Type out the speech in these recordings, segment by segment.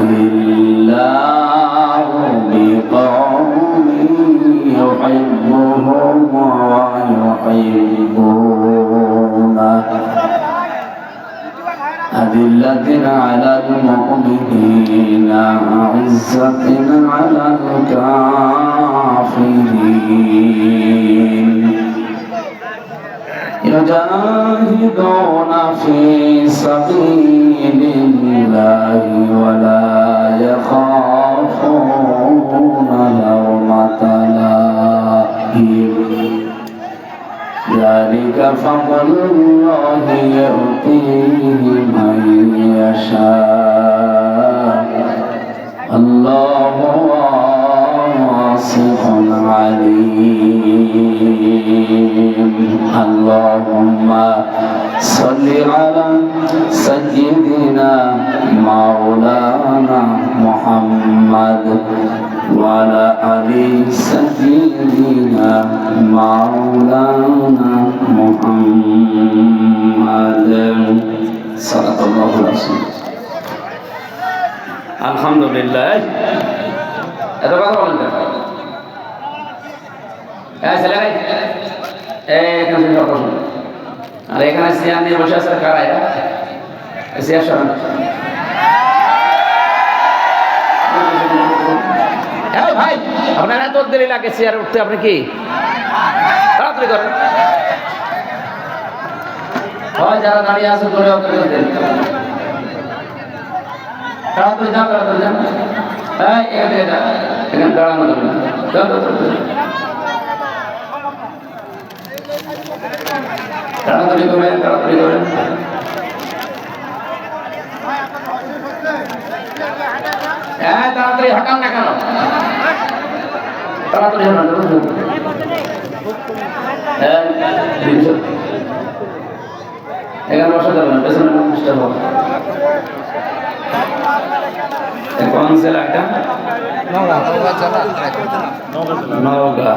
الله بقوم يحبهم ويحبونه. أذلة على المؤمنين أعزة على الكافرين. يجاهدون في سبيل الله ولا ذلك فضل الله يؤتيه من يشاء الله واسع عليم اللهم صل على سيدنا مولانا محمد وعلى آل سيدنا مولانا محمد صدق الله العظيم আলহামদুলিল্লাহ এত কথা বলেন কেন হ্যাঁ ছেলেরা এই এখানে সব বসুন আর এখানে চেয়ার নিয়ে বসে আছে, কারা এরা চেয়ার সরান ভাই, আপনার এত দেরি লাগে চেয়ার উঠতে, আপনি কি? তাড়াতাড়ি করেন। যারা দাঁড়িয়ে আছে তাড়াতাড়ি যাও তাড়াতাড়ি যাও এখানে যাও যাও, যাও, যাও। তাড়াতাড়ি করেন তাড়াতাড়ি করেন হ্যাঁ তাড়াতাড়ি হ্যাঁ দিনশো। বসা যাবে না, পেছনে ডিস্টার্ব হবে কোন জেলা এটা নওগাঁ। নওগাঁ।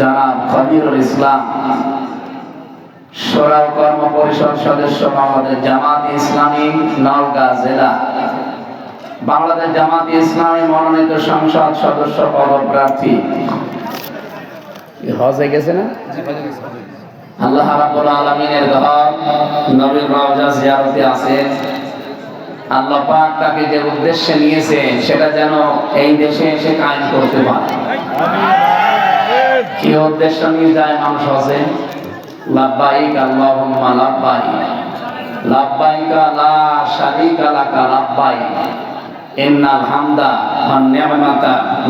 জনাব কবিরুল ইসলাম। সোরাল কর্ম পরিষদ সদস্য বাংলাদেশ জামাত ইসলামী নওগাঁ জেলা। বাংলাদেশ জামাত ইসলামী মনোনীত সংসদ সদস্য পদপ্রার্থী। হজে গেছে না? আল্লাহ রাব্বুল আলামিনের ঘর নবীর রওজা জিয়ারতে আছেন আল্লাহ পাক তাকে যে উদ্দেশ্যে নিয়েছেন সেটা যেন এই দেশে এসে কায়েম করতে পারে। কি উদ্দেশ্য নিয়ে যায় মানুষ লাব্বাইক আল্লাহুম্মা লাব্বাইক লাব্বাইকা লা লাকা ইন্নাল হামদা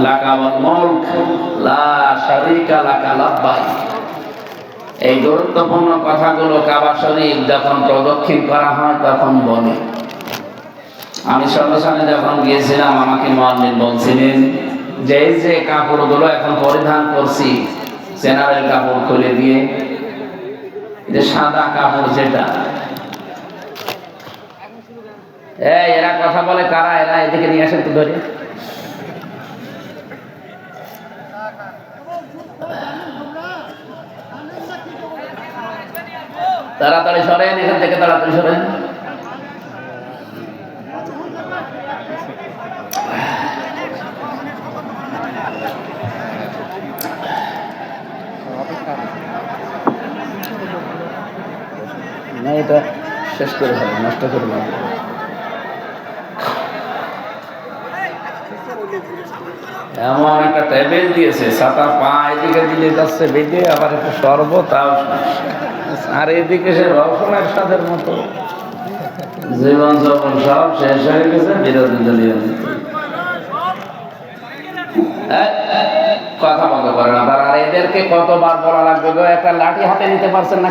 লাকা ওয়াল মুলক। লা লাকা লাব্বাইক এই গুরুত্বপূর্ণ কথাগুলো কাবা শরীফ যখন প্রদক্ষিণ করা হয়, তখন বলে। আমি সর্বসানে যখন গিয়েছিলাম, আমাকে মোয়াল্লিম বলছিলেন যে যে কাপড়গুলো এখন পরিধান করছি, জেনারেল কাপড় খুলে দিয়ে যে সাদা কাপড় যেটা। এরা কথা বলে কারা? এরা এদিকে নিয়ে আসেন তো ধরে। তাড়াতাড়ি সরেন, এখান থেকে তাড়াতাড়ি সরেন। শেষ করে ফেলো, নষ্ট করে না এমন একটা টেবিল দিয়েছে সাতা পা এদিকে দিলে যাচ্ছে বেঁধে, আবার একটা শরবত আর এদিকে সে রসনের স্বাদের মতো। জীবন যখন সব শেষ হয়ে গেছে, বিরোধী দলীয় কথা বন্ধ করে না আর এদেরকে কতবার বলা লাগবে একটা লাঠি হাতে নিতে পারছেন না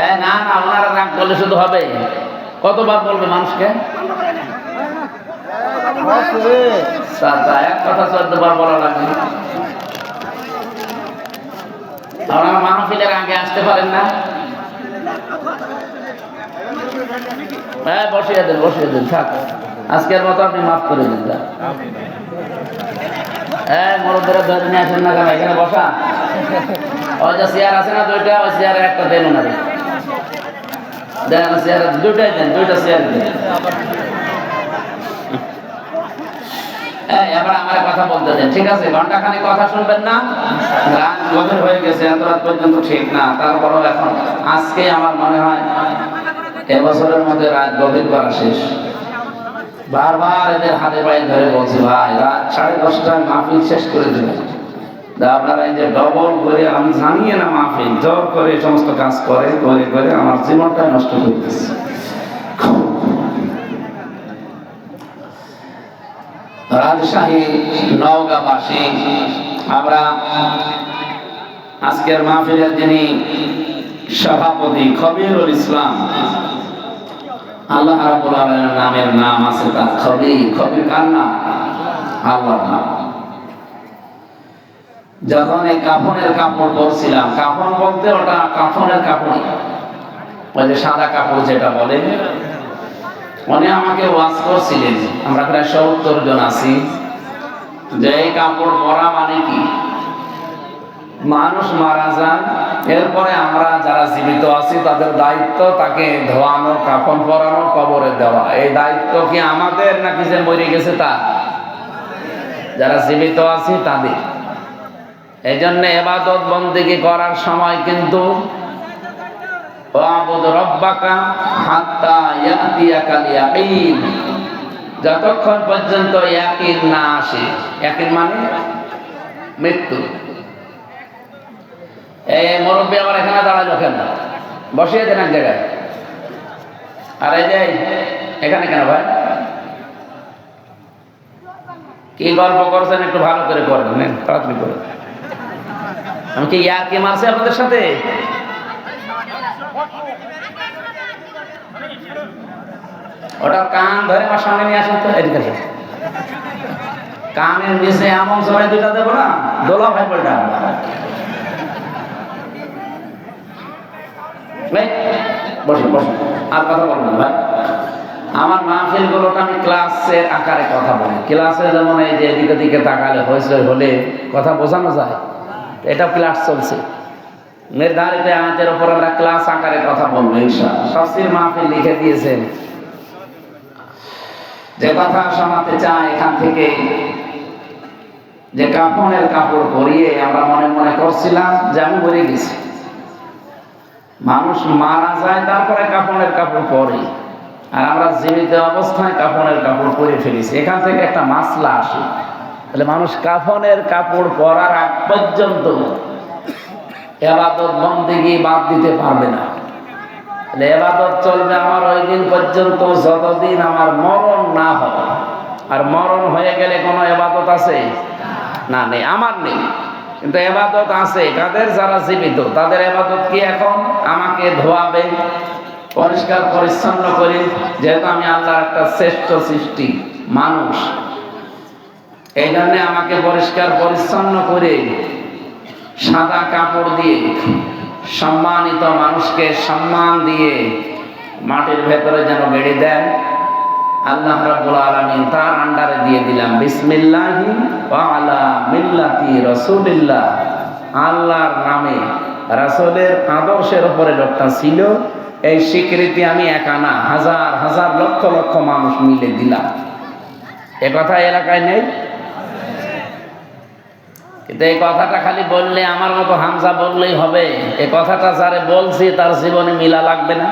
হ্যাঁ না না ওনারা রাগ করলে শুধু হবে। কতবার বলবে মানুষকে? এক কথা চোদ্দ বার বলা লাগে আপনারা মাহফিলের আগে আসতে পারেন না? হ্যাঁ বসিয়ে দেন বসিয়ে দেন, থাক। আজকের মতো আপনি মাফ করে দিন হ্যাঁ মরদেরা ধরে নিয়ে আসেন না কেন? এখানে বসা। ওই যে চেয়ার আছে না দুইটা, ওই চেয়ারে একটা দেন ওনারে। হয়ে গেছে, এত রাত পর্যন্ত ঠিক না এখন আজকে আমার মনে হয় এবছরের মধ্যে রাত গভীর করা শেষ। বারবার এদের হাতে পায়ে ধরে বলছি, ভাই, রাত সাড়ে দশটায় মাহফিল শেষ করে দেবেন। তা আপনারা এই যে ডবল করে আমি জানিয়ে না জোর করে সমস্ত কাজ করে করে করে আমার জীবনটা নষ্ট করতেছে রাজশাহী নওগাঁবাসী, আমরা আজকের মাহফিলের যিনি সভাপতি খবিরুল ইসলাম, আল্লাহ আলামিনের নামের নাম আছে তার খবির খবির কার নাম? আল্লাহর নাম। যখন এই কাফনের কাপড় পরছিলাম, কাফন বলতে ওটা কাফনের কাপড় ওই যে সাদা কাপড় যেটা বলে। উনি আমাকে ওয়াজ করছিলেন, আমরা প্রায় সত্তর জন আছি। যে এই কাপড় পরা মানে কি? মানুষ মারা যান, এরপরে আমরা যারা জীবিত আছি, তাদের দায়িত্ব তাকে ধোয়ানো কাপড় পরানো, কবরে দেওয়া। এই দায়িত্ব কি আমাদের নাকি যে মরে গেছে তা? যারা জীবিত আছি, তাদের। এই জন্য এবাদত বন্দিগি করার সময় কিন্তু যতক্ষণ পর্যন্ত ইয়াকিন না আসে ইয়াকিন মানে মৃত্যু। এই মুরব্বী আবার এখানে দাঁড়াল কেন? বসিয়ে দেন এক জায়গায়। আর এই যে, এখানে কেন ভাই? কি গল্প করছেন একটু ভালো করে করেন তাড়াতাড়ি করে আমি কি মারছি আপনাদের সাথে? ওটার কান ধরে আমার সামনে নিয়ে আসেন তো, এদিকে কানের নিচে এমন সময় দুটা দেবো না, দোলা ভাই বলটা বসুন বসুন, আর কথা বলবেন ভাই। আমার মাহফিল গুলোতে আমি ক্লাসের আকারে কথা বলি। ক্লাসে যেমন এই যে এদিকে দিকে তাকালে হয়েছে হলে কথা বোঝানো যায়। এটা ক্লাস চলছে। নির্ধারিত আয়াতের উপর আমরা ক্লাস আকারে কথা বলব তফসির মাহফিল লিখে দিয়েছেন। যে কথা শোনাতে চাই এখান থেকে, যে কাফনের কাপড় পরিয়ে আমরা মনে মনে করছিলাম যে আমি মরে গেছি। মানুষ মারা যায়, তারপরে কাফনের কাপড় পরে। আর আমরা জীবিত অবস্থায় কাফনের কাপড় পরে ফেলেছি। এখান থেকে একটা মাসলা আসে। তাহলে মানুষ কাফনের কাপড় পরার আগ পর্যন্ত এবাদত বন্দিগি বাদ দিতে পারবে না। তাহলে এবাদত চলবে আমার ওই দিন পর্যন্ত, যতদিন আমার মরণ না হয় আর মরণ হয়ে গেলে কোনো এবাদত আছে? না, নেই, আমার নেই। কিন্তু এবাদত আছে, কাদের যারা জীবিত, তাদের এবাদত কি এখন? আমাকে ধোয়াবে, পরিষ্কার, পরিচ্ছন্ন করি, যেহেতু আমি আল্লাহর একটা শ্রেষ্ঠ সৃষ্টি, মানুষ। এই জন্য আমাকে পরিষ্কার পরিচ্ছন্ন করে সাদা কাপড় দিয়ে সম্মানিত মানুষকে সম্মান দিয়ে মাটির ভেতরে যেন বেড়ে দেন, আল্লাহ রাব্বুল আলামিন তার আন্ডারে দিয়ে দিলাম, বিসমিল্লাহি ওয়া আলা মিল্লাতি রাসূলিল্লাহ। আল্লাহর নামে রাসূলের আদর্শের উপরে লোকটা ছিল, এই স্বীকৃতি আমি একা না, হাজার হাজার লক্ষ লক্ষ মানুষ মিলে দিলাম। এ কথা এলাকায় নেই। কিন্তু এই কথাটা খালি বললে আমার মতো হামজা বললেই হবে। এই কথাটা যারে বলছি, তার জীবনে মিলা লাগবে না।